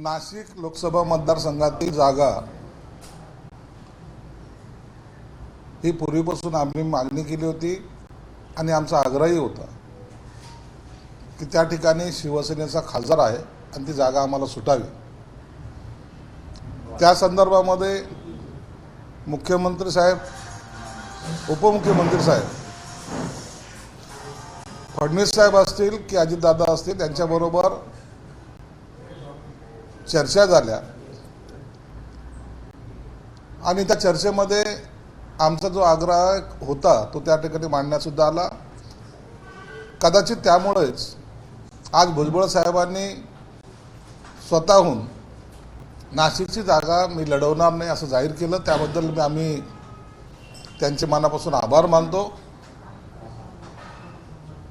नाशिक लोकसभा मतदारसंघातील जागा ही पूर्वीपासून आम्ही मागणी केली होती आणि आमचा आग्रहही होता की त्या ठिकाणी शिवसेनेचा खासदार आहे आणि ती जागा आम्हाला सुटावी. त्या संदर्भामध्ये मुख्यमंत्री साहेब उपमुख्यमंत्री साहेब फडणवीस साहेब असतील की अजितदादा असतील त्यांच्याबरोबर चर्चा झाल्या. आणि त्या चर्चेमध्ये आमचा जो आग्रह होता तो त्या ठिकाणी मांडण्यासुद्धा आला. कदाचित त्यामुळेच आज भुजबळ साहेबांनी स्वतःहून नाशिकची जागा मी लढवणार नाही असं जाहीर केलं. त्याबद्दल मी आम्ही त्यांचे मनापासून आभार मानतो.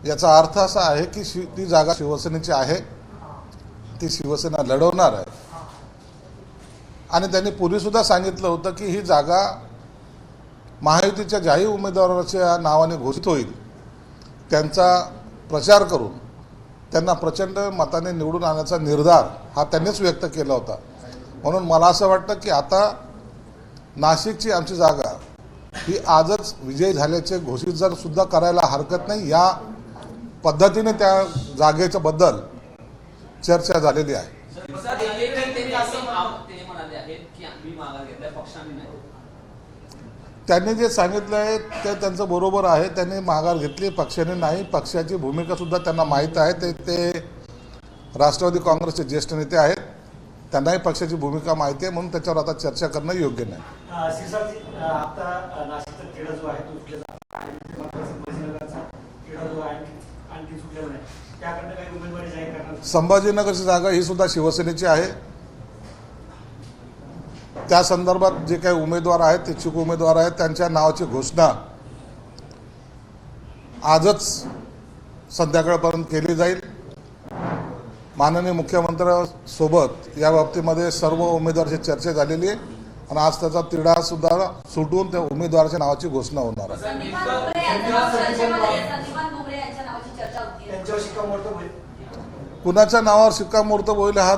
याचा अर्थ असा आहे की शि ती जागा शिवसेनेची आहे. ती शिवसेना लढवणार आहे. आणि त्यांनी पूर्वीसुद्धा सांगितलं होतं की ही जागा महायुतीच्या ज्याही उमेदवाराच्या नावाने घोषित होईल त्यांचा प्रचार करून त्यांना प्रचंड मताने निवडून आणण्याचा निर्धार हा त्यांनीच व्यक्त केला होता. म्हणून मला असं वाटतं की आता नाशिकची आमची जागा ही आजच विजय झाल्याचे घोषित जर सुद्धा करायला हरकत नाही या पद्धतीने त्या जागेच्या बद्दल चर्चा झालेली आहे. सर, एकीकडे त्यांनी असं म्हणावं- ते म्हणाले आहेत की आम्ही माघार घेतलाय पक्षाने नाही. त्यांनी जे सांगितलं आहे ते त्यांचं बरोबर आहे. त्यांनी माघार घेतली पक्षाने नाही. पक्षाची भूमिका सुद्धा त्यांना माहीत आहे. ते ते राष्ट्रवादी काँग्रेसचे ज्येष्ठ नेते आहेत. त्यांनाही पक्षाची भूमिका माहिती आहे. म्हणून त्याच्यावर आता चर्चा करणं योग्य नाही. आणखी सुटलेला नाही त्याकडनं काही उमेदवारी जाहीर करणार संभाजीनगरची जागा ही सुद्धा शिवसेनेची आहे. त्या संदर्भात जे काही उमेदवार आहेत इच्छुक उमेदवार आहेत त्यांच्या नावाची घोषणा आजच संध्याकाळपर्यंत केली जाईल. माननीय मुख्यमंत्र्यांसोबत या बाबतीमध्ये सर्व उमेदवाराची चर्चा झालेली आहे. आणि आज त्याचा तिढा सुद्धा सुटून त्या उमेदवाराच्या नावाची घोषणा होणार आहे संदीपान भुमरे यांच्या नावावर चर्चेमध्ये संदीपान भुमरे यांच्या नावाची चर्चा होती त्यांच्यावर शिक्कामोर्तब होईल कुणाच्या नावावर शिक्कामोर्तब होईल हा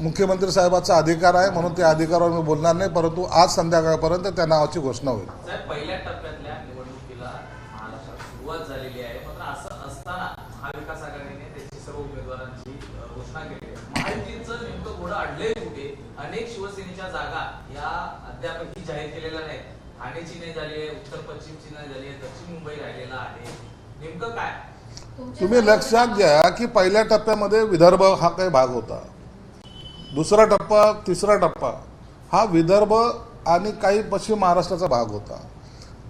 मुख्यमंत्री साहेबाचा अधिकार आहे म्हणून त्या अधिकारावर मी बोलणार नाही परंतु आज संध्याकाळपर्यंत त्या नावाची घोषणा होईल. साहेब पहिल्या टप्प्यातल्या निवडणुकीला महाराष्ट्रात सुरुवात झालेली आहे. मात्र असं असताना महाविकास आघाडीने त्याची सर्व उमेदवारांची अ, घोषणा केली आहे. महायुतीचं नेमकं घोडं अडलंय कुठे? अनेक शिवसेनेच्या जागा या अद्यापही जाहीर केलेल्या नाहीत. ठाणेची नाही झाली आहे उत्तर पश्चिमची नाही झाली आहे दक्षिण मुंबई राहिलेला आहे. नेमकं काय? तुम्ही लक्षात घ्या की पहिल्या टप्प्यामध्ये विदर्भ हा काही भाग होता. दुसरा टप्पा तिसरा टप्पा हा विदर्भ आणि काही पश्चिम महाराष्ट्राचा भाग होता.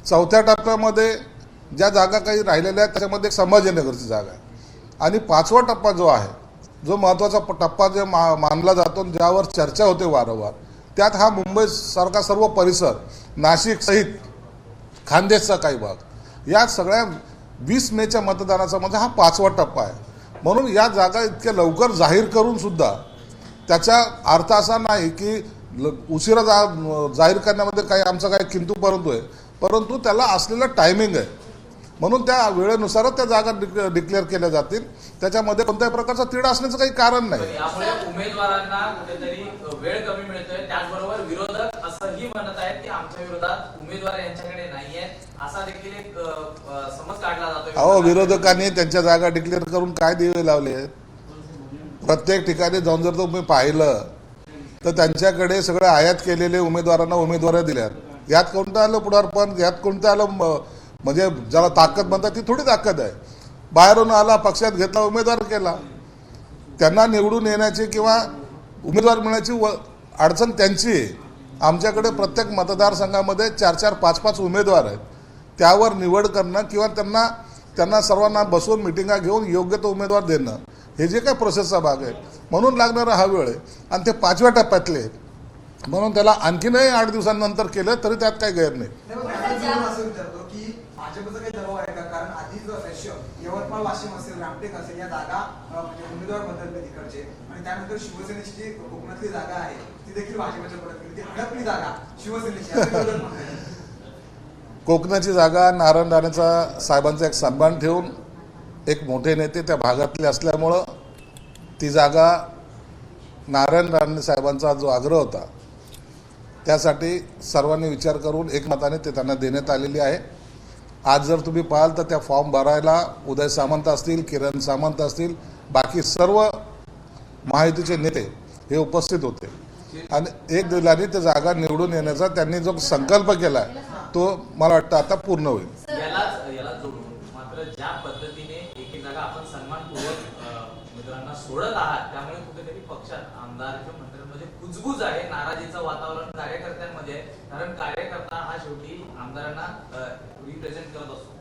चौथ्या टप्प्यामध्ये ज्या जागा काही राहिलेल्या आहेत त्याच्यामध्ये एक संभाजीनगरची जागा आहे. आणि पाचवा टप्पा जो आहे जो महत्त्वाचा टप्पा जे मा मानला जातो आणि ज्यावर चर्चा होते वारंवार त्यात हा मुंबईसारखा सर्व परिसर नाशिक सहित खानदेशचा काही भाग या सगळ्या वीस मेच्या मतदानाचा म्हणजे हा पाचवा टप्पा आहे. म्हणून या जागा इतक्या लवकर जाहीर करून सुद्धा त्याचा अर्थ असा नाही की ल- उशिरा जा जाहीर करण्यामध्ये काही आमचा काही किंतू परंतु आहे. परंतु त्याला असलेलं टायमिंग आहे. म्हणून त्या वेळेनुसारच त्या जागा डिक- डिक्लेअर केल्या जातील. त्याच्यामध्ये कोणत्याही प्रकारचा तिढ असण्याचं काही कारण नाही. उमेदवारांना कुठेतरी वेळ कमी मिळतोय. त्याचबरोबर विरोधक असंही म्हणत आहेत की आमच्या विरोधात उमेदवार यांच्याकडे नाहीये. असा देखील एक समज काढला अहो विरोधकांनी त्यांच्या जागा डिक्लेअर करून काय दिवे लावले? आहेत प्रत्येक ठिकाणी जाऊन जर तुम्ही पाहिलं तर त्यांच्याकडे सगळे आयात केलेले उमेदवारांना उमेदवार दिल्यात. यात कोणतं आलं पुढारपण यात कोणतं आलं म्हणजे ज्याला ताकद म्हणतात ती थोडी ताकद आहे. बाहेरून आला पक्षात घेतला उमेदवार केला. त्यांना निवडून येण्याची किंवा उमेदवार मिळण्याची व अडचण त्यांची आहे. आमच्याकडे प्रत्येक मतदारसंघामध्ये चार चार पाच पाच उमेदवार आहेत. त्यावर निवड करणं किंवा त्यांना त्यांना सर्वांना बसवून मिटिंगा घेऊन योग्य तो उमेदवार देणं हे जे काही प्रोसेसचा भाग आहे. म्हणून लागणारा हा वेळ आहे. आणि ते पाचव्या टप्प्यातले म्हणून त्याला आणखीनही आठ दिवसांनंतर केलं तरी त्यात काही गैर नाही. कोकणाची जागा नारायण राणेचा साहेबांचा एक सन्मान ठेवून एक मोठे नेते त्या भागातले असल्यामुळं ती जागा नारायण राणे साहेबांचा जो आग्रह होता त्यासाठी सर्वांनी विचार करून एकमताने ते त्यांना देण्यात आलेली आहे. आज जर तुम्ही पाहाल तर त्या फॉर्म भरायला उदय सामंत असतील किरण सामंत असतील बाकी सर्व महायुतीचे नेते हे उपस्थित होते. आणि एक दिलाने ते जागा निवडून येण्याचा त्यांनी जो संकल्प केला आहे तो मला वाटतं आता पूर्ण होईल. यालाच यालाच जोडून. मात्र ज्या पद्धतीने एक एक जागा आपण सन्मानपूर्वक अ, उमेदवारांना सोडत आहात त्यामुळे कुठेतरी पक्षात आमदार किंवा मंत्र्यांमध्ये कुजबूज आहे नाराजीचं वातावरण कार्यकर्त्यांमध्ये आहे. कारण कार्यकर्ता हा शेवटी आमदारांना रिप्रेझेंट करत असतो.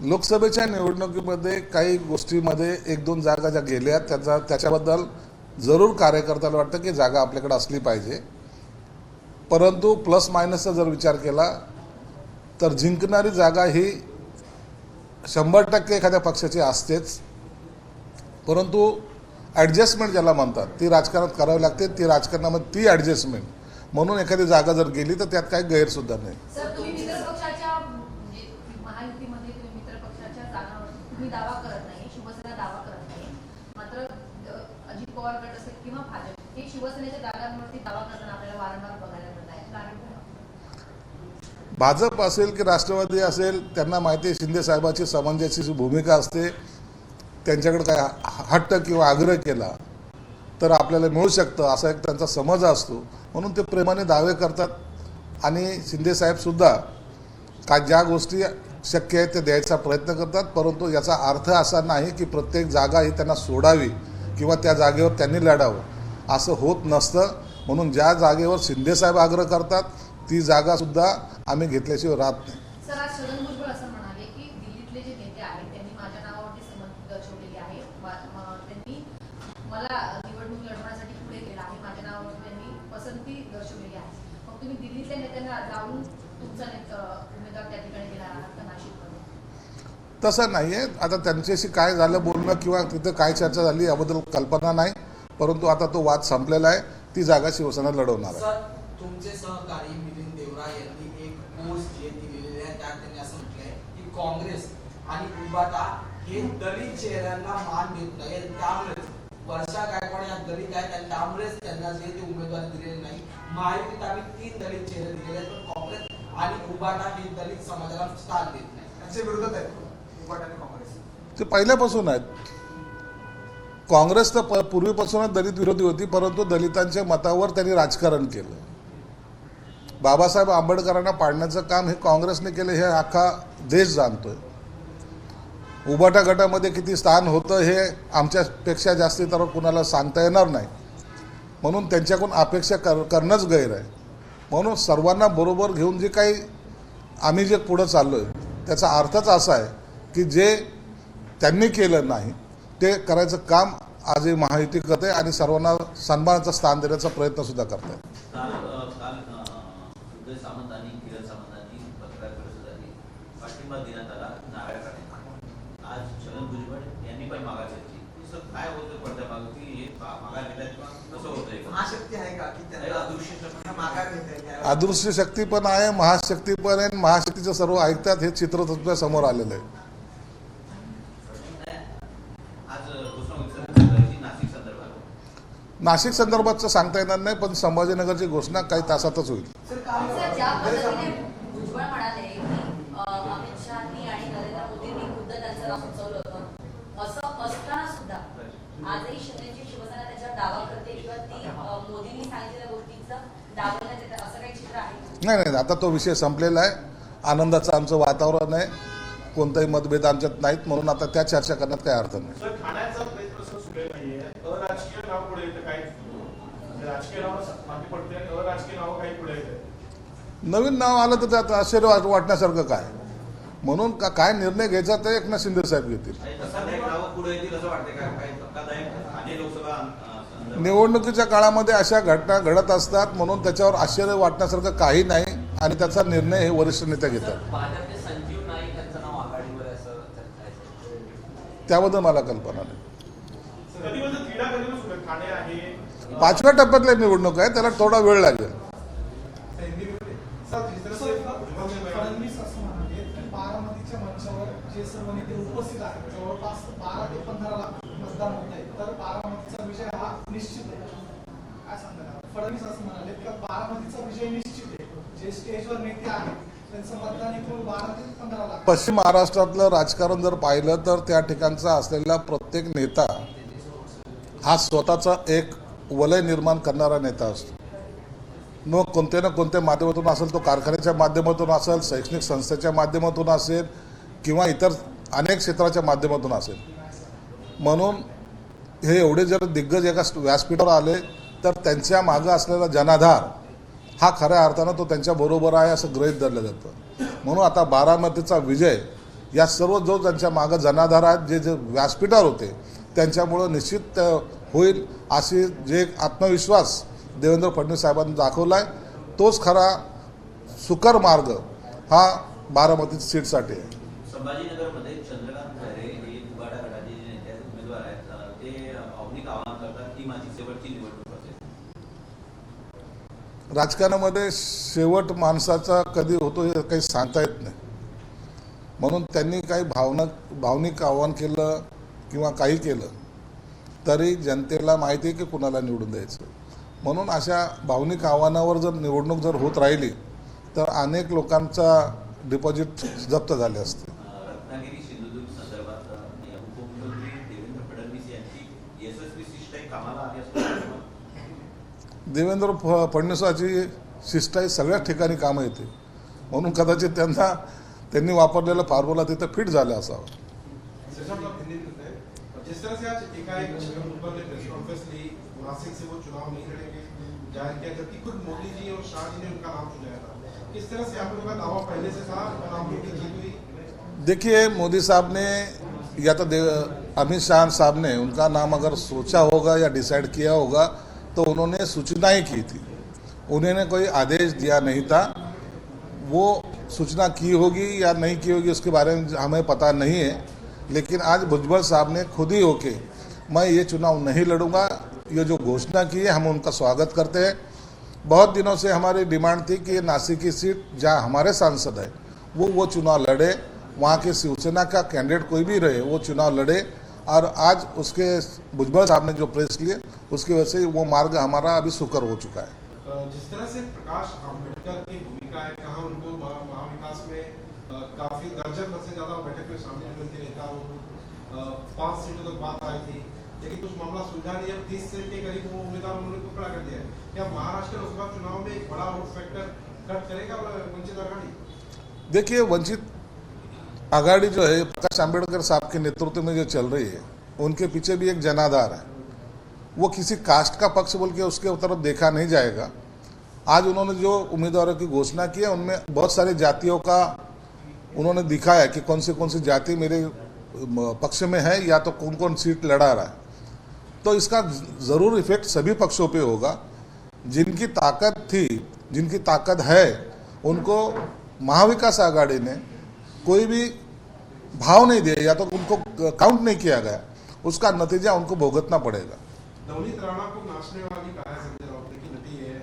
लोकसभेच्या निवडणुकीमध्ये काही गोष्टीमध्ये एक दोन जागा ज्या गेल्या त्याचा त्याच्याबद्दल जरूर कार्यकर्त्याला वाटतं की जागा आपल्याकडे असली पाहिजे. परंतु प्लस मायनसचा जर विचार केला तर जिंकणारी जागा ही शंभर टक्के एखाद्या पक्षाची असतेच. परंतु ॲडजस्टमेंट ज्याला म्हणतात ती राजकारणात करावी लागते ती राजकारणामध्ये ती ॲडजस्टमेंट म्हणून एखादी जागा जर गेली तर त्यात काही गैरसुद्धा नाही. म्हणजे मात्र अजित पवार गट असेल किंवा भाजप हे शिवसेनेच्या जागांवरती दावा करत आपल्याला वारंवार बघायला मिळत आहे कारण काय? भाजप असेल की राष्ट्रवादी असेल त्यांना माहिती आहे शिंदे साहेबाची समंजसची भूमिका असते. त्यांच्याकडे काय हट्ट किंवा आग्रह केला तर आपल्याला मिळू शकतं असा एक त्यांचा समज असतो. म्हणून ते प्रेमाने दावे करतात. आणि शिंदे साहेबसुद्धा का ज्या गोष्टी शक्य आहेत ते द्यायचा प्रयत्न करतात परंतु याचा अर्थ असा नाही की प्रत्येक जागा ही त्यांना सोडावी किंवा त्या जागेवर त्यांनी लढावं. असं होत नसतं. म्हणून ज्या जागेवर शिंदेसाहेब आग्रह करतात ती जागासुद्धा आम्ही घेतल्याशिवाय राहत नाही. सर आज छगन भुजबळ असं म्हणाले की दिल्लीतले जे नेते आहेत त्यांनी माझ्या नावावरती संमती दर्शवलेली आहे. मा- म- त्यांनी मला निवडणूक लढवण्यासाठी पुढे केलं आहे. माझ्या नावावर त्यांनी पसंती दर्शवलेली आहे. मग तुम्ही दिल्लीतल्या नेत्यांना जाऊन तुमचा नेत- अ, उमेदवार त्या ठिकाणी देणार आहात का नाशिकमध्ये? तसं नाही आहे आता त्यांच्याशी काय झालं बोलणं किंवा तिथं काय चर्चा झाली याबद्दल कल्पना नाही. परंतु आता तो वाद संपलेला आहे. ती जागा शिवसेना लढवणार आहे. पोस्ट जे दिलेली आहे त्यात त्यांनी असं म्हटलंय की काँग्रेस आणि उबाटा हे दलित चेहऱ्यांना मान देत नाही त्यामुळेच वर्षा गायकवाड या दलित आहेत आणि त्यामुळेच त्यांना जे ते उमेदवारी दिलेले नाही. महायुतीत आम्ही तीन दलित चेहरे दिलेले आहेत पण काँग्रेस आणि उबाटा हे दलित समाजाला स्थान देत नाही त्यांच्या विरोधात आहेत उबाट आणि काँग्रेस. ते पहिल्यापासून आहेत. काँग्रेस तर प पूर्वीपासूनच दलित विरोधी होती परंतु दलितांच्या मतावर त्यांनी राजकारण केलं. बाबासाहेब आंबेडकरांना पाडण्याचं काम हे काँग्रेसने केलं हे अख्खा देश जाणतोय. उबाटा गटामध्ये किती स्थान होतं हे आमच्यापेक्षा जास्ती तर कुणाला सांगता येणार नाही. म्हणून त्यांच्याकडून अपेक्षा कर करणंच गैर आहे. म्हणून सर्वांना बरोबर घेऊन जे काही आम्ही जे पुढं चाललो आहे त्याचा अर्थच असा आहे की जे त्यांनी केलं नाही ते करायचं काम आजही महायुती करते आणि सर्वांना सन्मानाचं स्थान देण्याचा प्रयत्नसुद्धा करत आहे अ, काल अ, उदय सामंत आणि किरण सामंतांनी पत्रकार परिषद झाली पाठिंबा देण्यात आला नारायण राणे आज छगन भुजबळ यांनी पण माघार घेतली सर काय होतं पडद्या मागं की हे मा- माघार घेतात किंवा कसं होतंय महाशक्ती आहे का की नाही, अदृश्य शक्ती. त्यांना माघार घेता येईल अदृश्य शक्ती पण आहे महाशक्ती पण आहे महाशक्तीचं सर्व ऐकतात हे चित्र तुमच्यासमोर आलेलं आहे. नाशिक संदर्भात. नाशिक संदर्भातचं सांगता येणार नाही पण संभाजीनगरची घोषणा काही तासातच होईल. म्हणाले की अ, अमित शहानी आणि नरेंद्र मोदींनी खुद्द त्यांचं नाव सुचवलं होतं असं असताना सुद्धा आजही शिंदेची शिवसेना त्याच्यावर दावा करते किंवा ती अ, मोदींनी सांगितलेल्या गोष्टीचं दावण्यात येतं असं काही चित्र आहे नाही नाही आता तो विषय संपलेला आहे. आनंदाचं आमचं वातावरण आहे. कोणताही मतभेद आमच्यात नाहीत म्हणून आता त्या चर्चा करण्यात काही अर्थ नाही. म्हणजे नवीन नाव आलं तर त्यात आश्चर्य वाट- वाटण्यासारखं काय? म्हणून का काय निर्णय घ्यायचा ते एकनाथ शिंदे साहेब घेतील आणि धक्कादायक नावं पुढे येतील असं वाटतंय का काही धक्कादायक ठाणे लोकसभा अ, संदर्भात निवडणुकीच्या काळामध्ये अशा घटना घडत असतात म्हणून त्याच्यावर आश्चर्य वाटण्यासारखं काही नाही आणि त्याचा निर्णय हे वरिष्ठ नेते घेतात. भाजपचे संजीव नाईक यांचं नाव आघाडीवर आहे असं चर्चा आहे त्याबद्दल मला कल्पना नाही. कधी क्रीडा कधी सुटेल ठाणे आहे? पाचव्या टप्प्यातल्या निवडणूक आहे त्याला थोडा वेळ लागेल फडणवीस असं म्हणाले की बारामतीच्या मंचावर जे सर्व नेते उपस्थित आहेत जवळपास बारा ते पंधरा लाख मतदान होत आहे तर बारामतीचा विजय हा निश्चित आहे काय सांगता फडणवीस असं म्हणाले की बारामतीचा विजय निश्चित आहे. जे स्टेजवर नेते आहेत. पश्चिम महाराष्ट्रातलं राजकारण जर पाहिलं तर त्या ठिकाणचा असलेला प्रत्येक नेता हा स्वतःचा एक वलय निर्माण करणारा नेता असतो. मग कोणत्या ना कोणत्या माध्यमातून असेल तो कारखान्याच्या माध्यमातून असेल शैक्षणिक संस्थेच्या माध्यमातून असेल किंवा इतर अनेक क्षेत्राच्या माध्यमातून असेल. म्हणून हे एवढे जर दिग्गज एका व्यासपीठावर आले तर त्यांच्या मागं असलेला जनाधार हा खऱ्या अर्थानं तो त्यांच्या बरोबर आहे असं गृहीत धरलं जातं. म्हणून आता बारामतीचा विजय या सर्व जो त्यांच्या मागं जनाधार आहेत जे जे व्यासपीठावर होते त्यांच्यामुळं निश्चित होईल अशी जे आत्मविश्वास देवेंद्र फडणवीस साहेबांनी दाखवला आहे तोच खरा सुकर मार्ग हा बारामती सीटसाठी आहे. संभाजीनगरमध्ये चंद्रकांत खैरे हे गटाचे जे नेते उमेदवार आहेत ते भावनिक आवाहन करतात की माझी शेवटची निवडणूक. राजकारणामध्ये शेवट माणसाचा कधी होतो हे काही सांगता येत नाही. म्हणून त्यांनी काही भावना भावनिक आव्हान केलं किंवा काही केलं तरी जनतेला माहिती आहे की कुणाला निवडून द्यायचं. म्हणून अशा भावनिक आव्हानावर जर निवडणूक जर होत राहिली तर अनेक लोकांचा डिपॉझिट जप्त झाले असते अं, रत्नागिरी सिंधुदुर्ग संदर्भात अं, उपमुख्यमंत्री देवेंद्र फडणवीस यांची यशस्वी शिष्टाई कामाला आली असतो देवेंद्र फ फडणवीसाची आहे सगळ्याच ठिकाणी कामं येते. म्हणून कदाचित त्यांना त्यांनी वापरलेला फार्म्युला तिथं फिट झाला असावा. देखिए मोदी साहब ने या तो अमित शाह साहब ने उनका नाम अगर सोचा होगा या डिसाइड किया होगा तो उन्होंने सूचना ही की थी। उन्होंने कोई आदेश दिया नहीं था। वो सूचना की होगी या नहीं की होगी उसके बारे में हमें पता नहीं है। लेकिन आज भुजबल साहब ने खुद ही होके मैं ये चुनाव नहीं लड़ूँगा। ये जो घोषणा की है, हम उनका स्वागत करते हैं। बहुत दिनों से हमारी डिमांड थी कि नासिक की सीट जहाँ हमारे सांसद है, वो वो चुनाव लड़े। वहाँ के शिवसेना का कैंडिडेट कोई भी रहे, वो चुनाव लड़े। और आज उसके भुजबल साहब ने जो प्रेस लिए उसकी वजह से वो मार्ग हमारा अभी सुकर हो चुका है। जिस तरह से प्रकाश आम्बेडकर की भूमिका है कहा उनको महाविकास में काफ़ी दर्जन से ज़्यादा बैठक में शामिल थे नेता वो पाँच सीटों तक बात आई थी। लेकिन कुछ मामला सुलझा नहीं अब तीस से के करीब वो उम्मीदवार उन्होंने को खड़ा कर दिया है। क्या महाराष्ट्र लोकसभा चुनाव में एक बड़ा वोट फैक्टर कट करेगा वंचित आघाड़ी? देखिए वंचित आघाड़ी जो है प्रकाश आंबेडकर साहब के नेतृत्व में जो चल रही है उनके पीछे भी एक जनाधार है। वो किसी कास्ट का पक्ष बोल के उसके तरफ़ देखा नहीं जाएगा। आज उन्होंने जो उम्मीदवारों की घोषणा की है, उनमें बहुत सारी जातियों का उन्होंने दिखाया कि कौन सी कौन सी जाति मेरे पक्ष में है या तो कौन कौन सीट लड़ा रहा है। तो इसका ज़रूर इफ़ेक्ट सभी पक्षों पे होगा। जिनकी ताकत थी, जिनकी ताकत है, उनको महाविकास आघाड़ी ने कोई भी भाव नहीं दिया या तो उनको काउंट नहीं किया गया। उसका नतीजा उनको भुगतना पड़ेगा। नवनीत राणा को नाचने वाली कहा संजय राउत ने कि नटी है।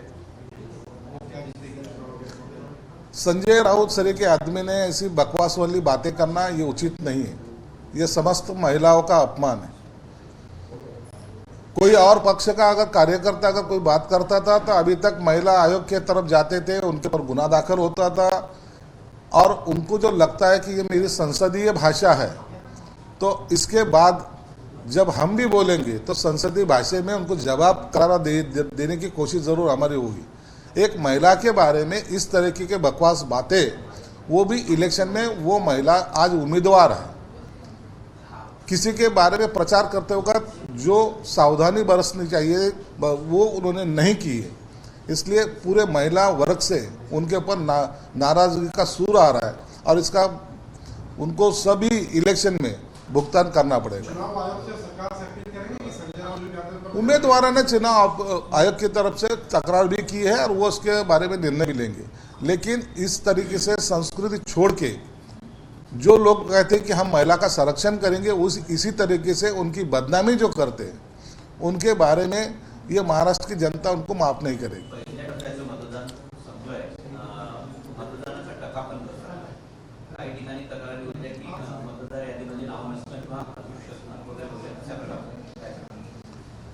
संजय राउत सरे के आदमी ने ऐसी बकवास वाली बातें करना, ये उचित नहीं है। ये समस्त महिलाओं का अपमान है। कोई और पक्ष का अगर कार्यकर्ता, अगर कोई बात करता था तो अभी तक महिला आयोग के तरफ़ जाते थे, उनके ऊपर गुना दाखिल होता था। और उनको जो लगता है कि ये मेरी संसदीय भाषा है तो इसके बाद जब हम भी बोलेंगे तो संसदीय भाषा में उनको जवाब करारा दे, दे, देने की कोशिश ज़रूर हमारी होगी। एक महिला के बारे में इस तरीके के बकवास बातें वो भी इलेक्शन में वो महिला आज उम्मीदवार है। किसी के बारे में प्रचार करते वक्त जो सावधानी बरसनी चाहिए वो उन्होंने नहीं की है। इसलिए पूरे महिला वर्ग से उनके ऊपर ना, नाराज़गी का सूर आ रहा है। और इसका उनको सभी इलेक्शन में भुगतान करना पड़ेगा। उम्मीदवारों ने चुनाव आयोग की तरफ़ से तकरार भी की है और वो उसके बारे में निर्णय भी लेंगे। लेकिन इस तरीके से संस्कृति छोड़ के जो लोग कहते हैं कि हम महिला का संरक्षण करेंगे उस इसी तरीके से उनकी बदनामी जो करते हैं उनके बारे में ये महाराष्ट्र की जनता उनको माफ़ नहीं करेगी।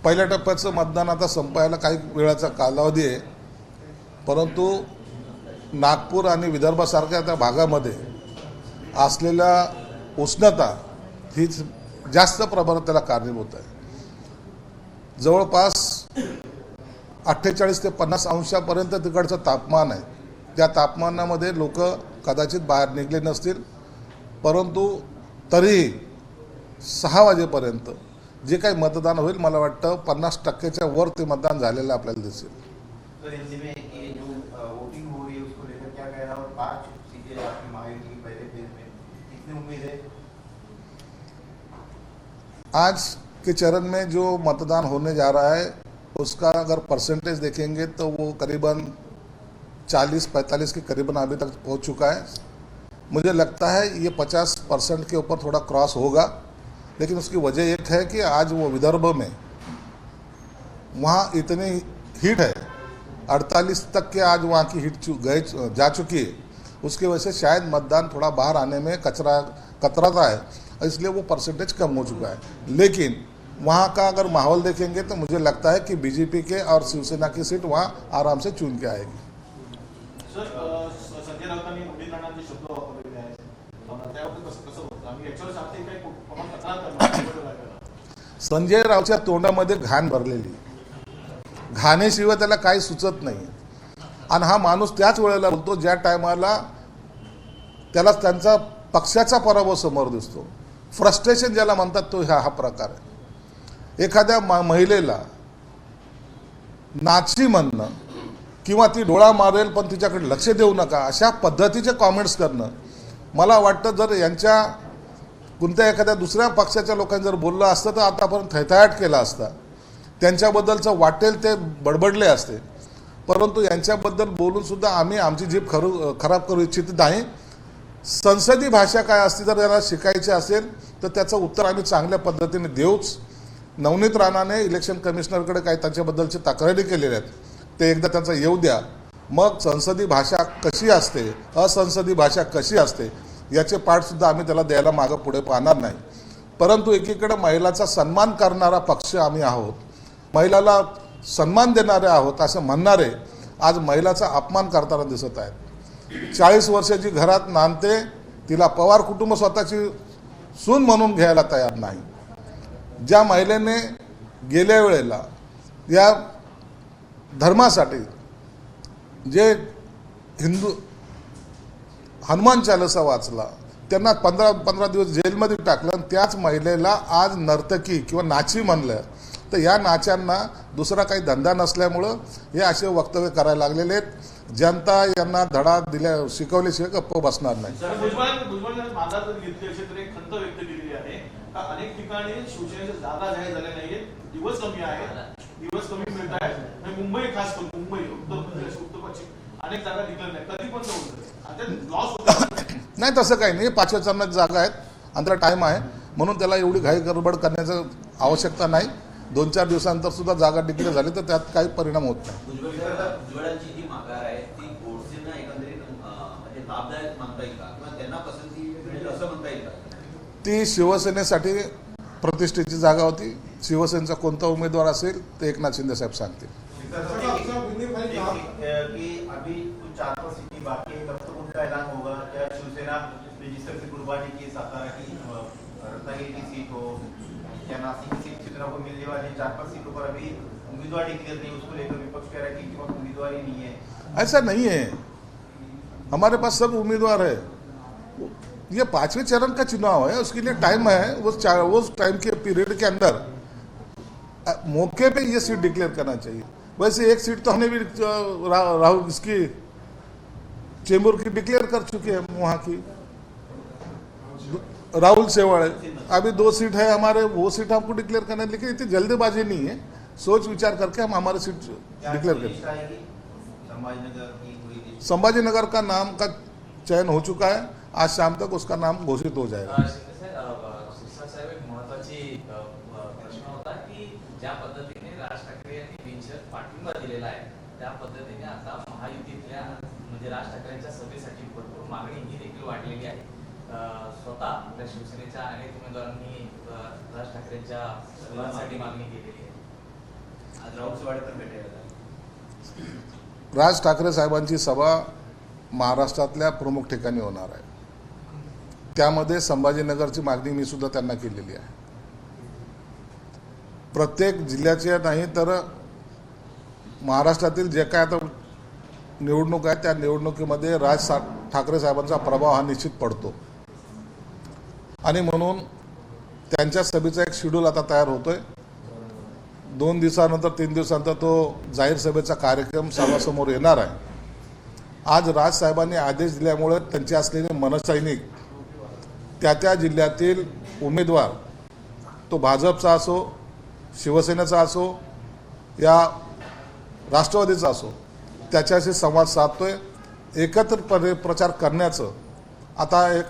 पहिल्या टप्प्याचं मतदान आता संपायला काही वेळाचा कालावधी आहे. परंतु नागपूर आणि विदर्भासारख्या त्या भागामध्ये असलेल्या उष्णता हीच जास्त प्रमाणात त्याला कारणीभूत आहे. जवळपास अठ्ठेचाळीस ते पन्नास अंशापर्यंत तिकडचं तापमान आहे. त्या तापमानामध्ये लोक कदाचित बाहेर निघले नसतील परंतु तरीही सहा वाजेपर्यंत जे काही मतदान होईल मला वाटतं पन्नास टक्क्याच्या वर ते मतदान झालेलं आपल्याला दिसेल. सर हिंदी में ये जो अ, वोटिंग हो रही है उसको लेकर क्या कहना और पांच सीटें आपकी महायुति की पहले फेज में कितनी उम्मीद है आज के चरण में जो मतदान होने जा रहा है उसका अगर परसेंटेज देखेंगे तो वो करीबन 40-45 के करीबन अभी तक पहुंच चुका है। मुझे लगता है ये 50 परसेंट के ऊपर थोड़ा क्रॉस होगा। लेकिन उसकी वजह एक है कि आज वो विदर्भ में, वहाँ इतनी हीट है 48 तक के आज वहाँ की हीट गए जा चुकी है। उसकी वजह से शायद मतदान थोड़ा बाहर आने में कचरा, कतराता है, इसलिए वो परसेंटेज कम हो चुका है। लेकिन वहाँ का अगर माहौल देखेंगे तो मुझे लगता है कि बीजेपी के और शिवसेना की सीट वहाँ आराम से चुन के आएगी। सर संजय रावच्या तोंडामध्ये घाण भरलेली. घाणेशिवाय त्याला काही सुचत नाही. आणि हा माणूस त्याच वेळेला बोलतो ज्या टायमाला त्याला त्यांचा पक्षाचा पराभव समोर दिसतो. फ्रस्ट्रेशन ज्याला म्हणतात तो हा हा प्रकार आहे. एखाद्या महिलेला नाची म्हणणं किंवा ती डोळा मारेल पण तिच्याकडे लक्ष देऊ नका अशा पद्धतीचे कॉमेंट्स करणं मला वाटतं जर यांच्या कोणत्या एखाद्या दुसऱ्या पक्षाच्या लोकांनी जर बोललं असतं तर आतापर्यंत थैथायाट केला असता. त्यांच्याबद्दलचं वाटेल ते बडबडले असते. परंतु यांच्याबद्दल बोलून सुद्धा आम्ही आमची जीभ खरू खराब करू इच्छित नाही. संसदी भाषा काय असते जर त्याला शिकायची असेल तर त्याचं उत्तर आम्ही चांगल्या पद्धतीने देऊच. नवनीत राणाने इलेक्शन कमिशनरकडे काही त्यांच्याबद्दलची तक्रारी केलेल्या आहेत. ते एकदा त्यांचा येऊ द्या. मग संसदी भाषा कशी असते असंसदी भाषा कशी असते याचे पाठसुद्धा आम्ही त्याला द्यायला मागं पुढे पाहणार नाही. परंतु एकीकडे महिलाचा सन्मान करणारा पक्ष आम्ही आहोत. महिलाला सन्मान देणारे आहोत असं म्हणणारे आज महिलाचा अपमान करताना दिसत आहेत. चाळीस वर्षाची घरात नांदते तिला पवार कुटुंब स्वतःची सून म्हणून घ्यायला तयार नाही. ज्या महिलेने गेल्या वेळेला या धर्मासाठी जे हिंदू हनुमान चालिसा वाचला. त्यांना पंधरा पंधरा दिवस जेलमध्ये टाकलं आणि त्याच महिलेला आज नर्तकी किंवा नाची म्हणलं. तर या नाच्यांना दुसरा काही धंदा नसल्यामुळं हे असे वक्तव्य करायला लागलेले आहेत. जनता यांना धडा दिल्या शिकवल्याशिवाय गप्प बसणार नाही. अनेक ठिकाणी शिवसेनेच्या जागा जाहीर झाल्या नाहीयेत? दिवस कमी आहेत. दिवस कमी मिळत आहेत मुंबई खास करून मुंबई उत्तर प्रदेश उत्तर पश्चिम अनेक जागा निघत नाही कधी पण जाऊन आता लॉस होतो नाही. तसं काही नाही. पाचव्या चरणात जागा आहेत. अंतरा टाईम आहे. म्हणून त्याला एवढी घाई गडबड करण्याचं आवश्यकता नाही. दोन चार दिवसानंतर सुद्धा जागा डिक्लेअर झाली तर त्यात काही परिणाम होत नाही. म्हणजे ती शिवसेनेसाठी प्रतिष्ठेची जागा होती. शिवसेनेचा कोणता उमेदवार असेल ते एकनाथ शिंदे साहेब सांगतील. कि अभी कुछ चार पाँच सीटें बाकी है कब तक उनका ऐलान होगा। क्या शिवसेना ने से कुर्बानी की सातारा की रत्नागिरी की सीट हो या नासिक की सीट शिवसेना को मिलने वाली चार पाँच सीटों पर अभी उम्मीदवार डिक्लेयर नहीं उसको लेकर विपक्ष कह रहा है कि उम्मीदवार ही नहीं है। ऐसा नहीं है। हमारे पास सब उम्मीदवार है। ये पाँचवें चरण का चुनाव है उसके लिए टाइम है उस टाइम के पीरियड के अंदर। मौके पे ये सीट डिक्लेयर करना चाहिए। वैसे एक सीट तो हमने भी राहुल, इसकी चेंबूर की डिक्लेयर कर चुके हैं वहाँ की। राहुल सेवाड़े। अभी दो सीट है हमारे, वो सीट हमको डिक्लेयर करना है लेकिन इतनी जल्दबाजी नहीं है। सोच विचार करके हम हमारे सीट डिक्लेयर करें। लिस्ट संभाजीनगर का नाम का चयन हो चुका है। आज शाम तक उसका नाम घोषित हो जाएगा। लोकसभेसाठी भरपूर मागणी ही देखील वाढलेली आहे. स्वतः आपल्या शिवसेनेच्या अनेक उमेदवारांनी राज ठाकरेंच्या सर्वांसाठी मागणी केलेली आहे. आज राऊत चव्हाण पण भेटायला राज ठाकरे साहेबांची सभा महाराष्ट्रातल्या प्रमुख ठिकाणी होणार आहे. त्यामध्ये संभाजीनगरची मागणी मी सुद्धा त्यांना केलेली आहे. प्रत्येक जिल्ह्याच्या नाही तर महाराष्ट्रातील जे काय आता निवडणूक आहे त्या निवडणुकीमध्ये राज सा ठाकरे साहेबांचा प्रभाव हा निश्चित पडतो. आणि म्हणून त्यांच्या सभेचा एक शेड्यूल आता तयार होतोय. दोन दिवसानंतर तीन दिवसानंतर तो जाहीर सभेचा कार्यक्रम सर्वांसमोर येणार आहे. आज राजसाहेबांनी आदेश दिल्यामुळे त्यांचे असलेले मनसैनिक त्या त्या जिल्ह्यातील उमेदवार तो भाजपचा असो शिवसेनेचा असो या राष्ट्रवादीचा असो त्याच्याशी संवाद साधतोय. एकत्रपणे प्रचार करण्याचं आता एक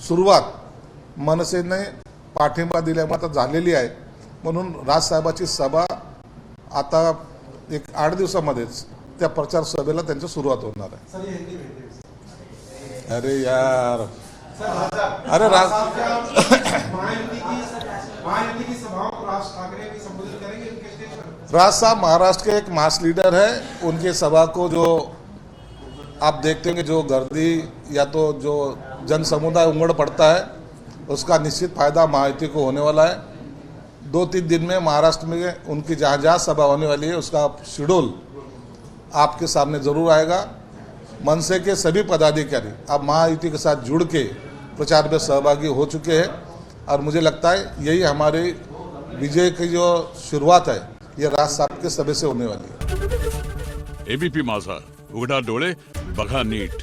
सुरुवात मनसेने पाठिंबा दिल्यामुळे आता झालेली आहे. म्हणून राजसाहेबाची सभा आता एक आठ दिवसामध्येच त्या प्रचार सभेला त्यांची सुरुवात होणार आहे। अरे यार. अरे राज राज साहब, महाराष्ट्र के एक मास लीडर है, उनकी सभा को जो आप देखते होंगे, जो गर्दी या तो जो जन समुदाय उमड़ पड़ता है, उसका निश्चित फ़ायदा महायुति को होने वाला है। दो तीन दिन में महाराष्ट्र में उनकी जहाँ जहाँ सभा होने वाली है, उसका शेड्यूल आपके सामने ज़रूर आएगा। मनसे के सभी पदाधिकारी अब महायुति के साथ जुड़ के प्रचार में सहभागी हो चुके हैं। और मुझे लगता है यही हमारे विजय की जो शुरुआत है, ये राज साहब के सभे से होने वाली है। एबीपी माझा उघडा डोळे बघा नीट।